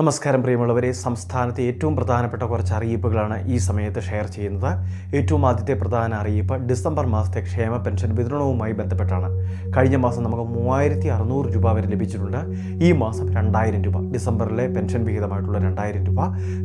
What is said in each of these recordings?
നമസ്കാരം പ്രിയമുള്ളവരെ. സംസ്ഥാനത്തെ ഏറ്റവും പ്രധാനപ്പെട്ട കുറച്ച് അറിയിപ്പുകളാണ് ഈ സമയത്ത് ഷെയർ ചെയ്യുന്നത്. ഏറ്റവും ആദ്യത്തെ പ്രധാന അറിയിപ്പ് ഡിസംബർ മാസത്തെ ക്ഷേമ പെൻഷൻ വിതരണവുമായി ബന്ധപ്പെട്ടാണ്. കഴിഞ്ഞ മാസം നമുക്ക് മൂവായിരത്തി അറുന്നൂറ് രൂപ വരെ ലഭിച്ചിട്ടുണ്ട്. ഈ മാസം രണ്ടായിരം രൂപ. ഡിസംബറിലെ പെൻഷൻ വിഹിതമായിട്ടുള്ള രണ്ടായിരം രൂപ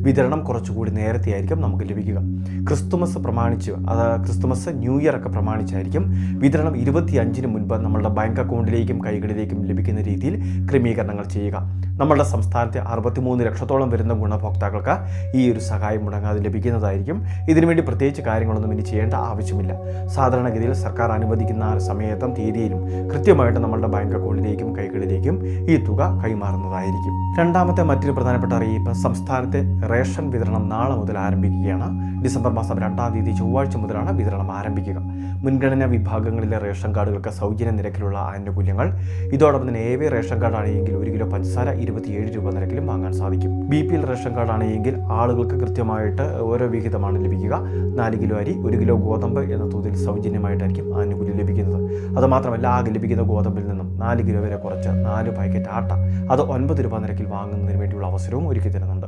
വിതരണം കുറച്ചുകൂടി നേരത്തെ ആയിരിക്കും നമുക്ക് ലഭിക്കുക. ക്രിസ്തുമസ് പ്രമാണിച്ച് അത് ക്രിസ്തുമസ് ന്യൂ ഇയർ ഒക്കെ പ്രമാണിച്ചായിരിക്കും വിതരണം ഇരുപത്തി അഞ്ചിന് മുൻപ് നമ്മളുടെ ബാങ്ക് അക്കൗണ്ടിലേക്കും കൈകളിലേക്കും ലഭിക്കുന്ന രീതിയിൽ ക്രമീകരണങ്ങൾ ചെയ്യുക. നമ്മളുടെ സംസ്ഥാനത്തെ അറുപത്തിമൂന്ന് ലക്ഷത്തോളം വരുന്ന ഗുണഭോക്താക്കൾക്ക് ഈ ഒരു സഹായം മുടങ്ങാതെ ലഭിക്കുന്നതായിരിക്കും. ഇതിനുവേണ്ടി പ്രത്യേകിച്ച് കാര്യങ്ങളൊന്നും ഇനി ചെയ്യേണ്ട ആവശ്യമില്ല. സാധാരണഗതിയിൽ സർക്കാർ അനുവദിക്കുന്ന സമയത്തും തീയതിയിലും കൃത്യമായിട്ട് നമ്മളുടെ ബാങ്ക് അക്കൗണ്ടിലേക്കും കൈകളിലേക്കും ഈ തുക കൈമാറുന്നതായിരിക്കും. രണ്ടാമത്തെ മറ്റൊരു പ്രധാനപ്പെട്ട അറിയിപ്പ് സംസ്ഥാനത്തെ റേഷൻ വിതരണം നാളെ മുതൽ ആരംഭിക്കുകയാണ്. ഡിസംബർ മാസം രണ്ടാം തീയതി ചൊവ്വാഴ്ച മുതലാണ് വിതരണം ആരംഭിക്കുക. മുൻഗണനാ വിഭാഗങ്ങളിലെ റേഷൻ കാർഡുകൾക്ക് സൗജന്യ നിരക്കിലുള്ള ആനുകൂല്യങ്ങൾ. ഇതോടൊപ്പം തന്നെ എ വി റേഷൻ കാർഡ് ആണെങ്കിൽ ഒരു കിലോ പഞ്ചസാര ഇരുപത്തിയേഴ് രൂപ നിരക്കിലും വാങ്ങാൻ സാധിക്കും. B P L ration card ആണെങ്കിൽ ആളുകൾക്ക് കൃത്യമായിട്ട് ഓരോ വിഹിതമാണ് ലഭിക്കുക. നാല് കിലോ അരി ഒരു കിലോ ഗോതമ്പ് എന്ന തോതിൽ സൗജന്യമായിട്ടായിരിക്കും ആനുകൂല്യം ലഭിക്കുന്നത്. അതുമാത്രമല്ല ആകെ ലഭിക്കുന്ന ഗോതമ്പിൽ നിന്നും നാല് കിലോ വരെ കുറച്ച് നാല് പാക്കറ്റ് ആട്ട അത് ഒൻപത് രൂപ നിരക്കിൽ വാങ്ങുന്നതിന് വേണ്ടിയുള്ള അവസരവും ഒരുക്കി തരുന്നുണ്ട്.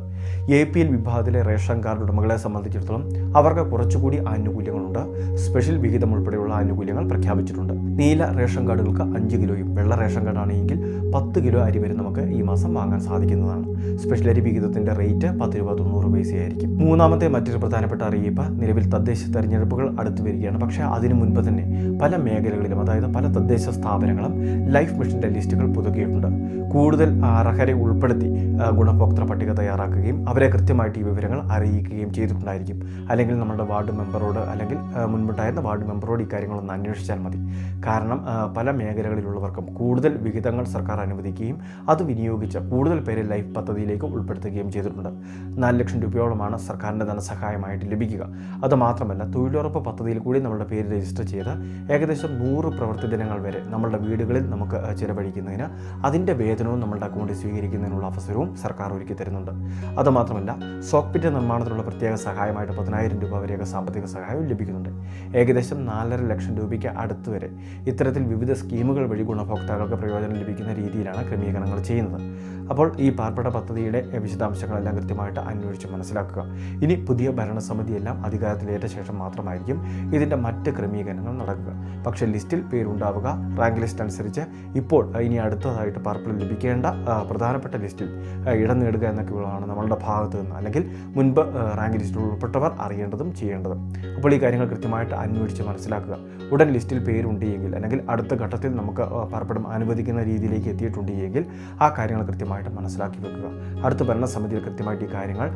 എ പി എൽ വിഭാഗത്തിലെ റേഷൻ കാർഡ് ഉടമകളെ സംബന്ധിച്ചിടത്തോളം അവർക്ക് കുറച്ചുകൂടി ആനുകൂല്യങ്ങളുണ്ട്. സ്പെഷ്യൽ വിഹിതം ഉൾപ്പെടെയുള്ള ആനുകൂല്യങ്ങൾ പ്രഖ്യാപിച്ചിട്ടുണ്ട്. നീല റേഷൻ കാർഡുകൾക്ക് അഞ്ച് കിലോയും വെള്ള റേഷൻ കാർഡാണെങ്കിൽ പത്ത് കിലോ അരി വരെ നമുക്ക് ഈ മാസം വാങ്ങാൻ സാധിക്കുന്നതാണ്. സ്പെഷ്യൽ അരി വിഹിതത്തിന്റെ റേറ്റ് പത്ത് രൂപ തൊണ്ണൂറ് പൈസയായിരിക്കും. മൂന്നാമത്തെ മറ്റൊരു പ്രധാനപ്പെട്ട അറിയിപ്പ് നിലവിൽ തദ്ദേശ തെരഞ്ഞെടുപ്പുകൾ അടുത്തു വരികയാണ്. പക്ഷേ അതിനു മുൻപ് തന്നെ പല മേഖലകളിലും അതായത് പല തദ്ദേശ സ്ഥാപനങ്ങളും ലൈഫ് മിഷന്റെ ലിസ്റ്റുകൾ പുതുക്കിയിട്ടുണ്ട്. കൂടുതൽ അർഹരെ ഉൾപ്പെടുത്തി ഗുണഭോക്തൃ പട്ടിക തയ്യാറാക്കുകയും അവരെ കൃത്യമായിട്ട് ഈ വിവരങ്ങൾ അറിയിക്കുകയും ചെയ്തിട്ടുണ്ടായിരിക്കും. അല്ലെങ്കിൽ നമ്മുടെ വാർഡ് മെമ്പറോട് അല്ലെങ്കിൽ മുൻപുണ്ടായിരുന്ന വാർഡ് മെമ്പറോട് ഈ കാര്യങ്ങളൊന്ന് അന്വേഷിച്ചാൽ മതി. കാരണം പല മേഖലകളിലുള്ളവർക്കും കൂടുതൽ വിഹിതങ്ങൾ സർക്കാർ അനുവദിക്കുകയും അത് വിനിയോഗിച്ച് കൂടുതൽ പേരെ ലൈഫ് പദ്ധതിയിലേക്ക് ഉൾപ്പെടുത്തുകയും ചെയ്തിട്ടുണ്ട്. നാല് ലക്ഷം രൂപയോളമാണ് സർക്കാരിന്റെ ധനസഹായമായിട്ട് ലഭിക്കുക. അത് മാത്രമല്ല തൊഴിലുറപ്പ് പദ്ധതിയിൽ കൂടി നമ്മളുടെ പേര് രജിസ്റ്റർ ചെയ്ത് ഏകദേശം നൂറ് പ്രവൃത്തി ദിനങ്ങൾ വരെ നമ്മളുടെ വീടുകളിൽ നമുക്ക് ചിലവഴിക്കുന്നതിന് അതിന്റെ വേതനവും നമ്മളുടെ അക്കൗണ്ടിൽ സ്വീകരിക്കുന്നതിനുള്ള അവസരവും സർക്കാർ ഒരുക്കി തരുന്നുണ്ട്. അതുമാത്രമല്ല സോക്പിറ്റ് നിർമ്മാണത്തിനുള്ള പ്രത്യേക സഹായമായിട്ട് പതിനായിരം രൂപ വരെയൊക്കെ സാമ്പത്തിക സഹായവും ലഭിക്കുന്നുണ്ട്. ഏകദേശം നാലര ലക്ഷം രൂപയ്ക്ക് അടുത്ത് വരെ ഇത്തരത്തിൽ വിവിധ സ്കീമുകൾ വഴി ഗുണഭോക്താക്കൾക്ക് പ്രയോജനം ലഭിക്കുന്ന രീതിയിലാണ് ക്രമീകരണങ്ങൾ ചെയ്യുന്നത്. അപ്പോൾ ഈ പാർപ്പിട പദ്ധതിയുടെ വിശദാംശങ്ങളെല്ലാം കൃത്യമായിട്ട് അന്വേഷിച്ച് മനസ്സിലാക്കുക. ഇനി പുതിയ ഭരണസമിതിയെല്ലാം അധികാരത്തിലേറ്റ ശേഷം മാത്രമായിരിക്കും ഇതിന്റെ മറ്റ് ക്രമീകരണങ്ങൾ നടക്കുക. പക്ഷേ ലിസ്റ്റിൽ പേരുണ്ടാവുക റാങ്ക് ലിസ്റ്റ് അനുസരിച്ച് ഇപ്പോൾ ഇനി അടുത്തതായിട്ട് പാർപ്പിൽ ലഭിക്കേണ്ട പ്രധാനപ്പെട്ട ലിസ്റ്റിൽ ഇടം നേടുക എന്നൊക്കെയുള്ളതാണ് നമ്മളുടെ ഭാഗത്ത് നിന്ന്. അല്ലെങ്കിൽ മുൻപ് റാങ്ക് ലിസ്റ്റിൽ ഉൾപ്പെട്ടവർ അറിയേണ്ടതും ചെയ്യേണ്ടതും. അപ്പോൾ ഈ കാര്യങ്ങൾ കൃത്യമായിട്ട് അന്വേഷിച്ച് മനസ്സിലാക്കുക. ഉടൻ ലിസ്റ്റിൽ പേരുണ്ട് എങ്കിൽ അല്ലെങ്കിൽ അടുത്ത ഘട്ടത്തിൽ നമുക്ക് പാർപ്പിടം അനുവദിക്കുന്ന രീതിയിലേക്ക് എത്തിയിട്ടുണ്ട് എങ്കിൽ ആ കാര്യങ്ങൾ കൃത്യമായിട്ട് മനസ്സിലാക്കി വെക്കുക. അടുത്ത ഭരണസമിതിയിൽ കൃത്യമായിട്ട് ഈ കാര്യങ്ങൾ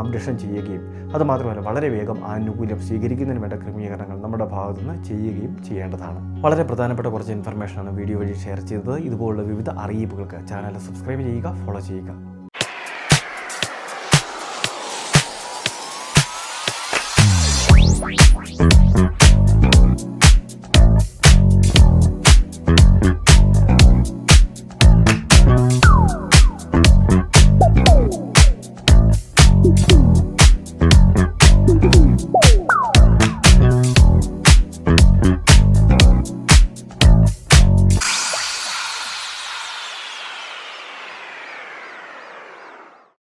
അപ്ഡേഷൻ ചെയ്യുകയും അതുമാത്രമല്ല വളരെ വേഗം ആനുകൂല്യം സ്വീകരിക്കുന്നതിന് വേണ്ട ക്രമീകരണങ്ങൾ നമ്മുടെ ഭാഗത്തുനിന്ന് ചെയ്യുകയും ചെയ്യേണ്ടതാണ്. വളരെ പ്രധാനപ്പെട്ട കുറച്ച് ഇൻഫർമേഷനാണ് വീഡിയോ വഴി ഷെയർ ചെയ്തത്. ഇതുപോലുള്ള വിവിധ അറിയിപ്പുകൾക്ക് ചാനൽ സബ്സ്ക്രൈബ് ചെയ്യുക ഫോളോ ചെയ്യുക.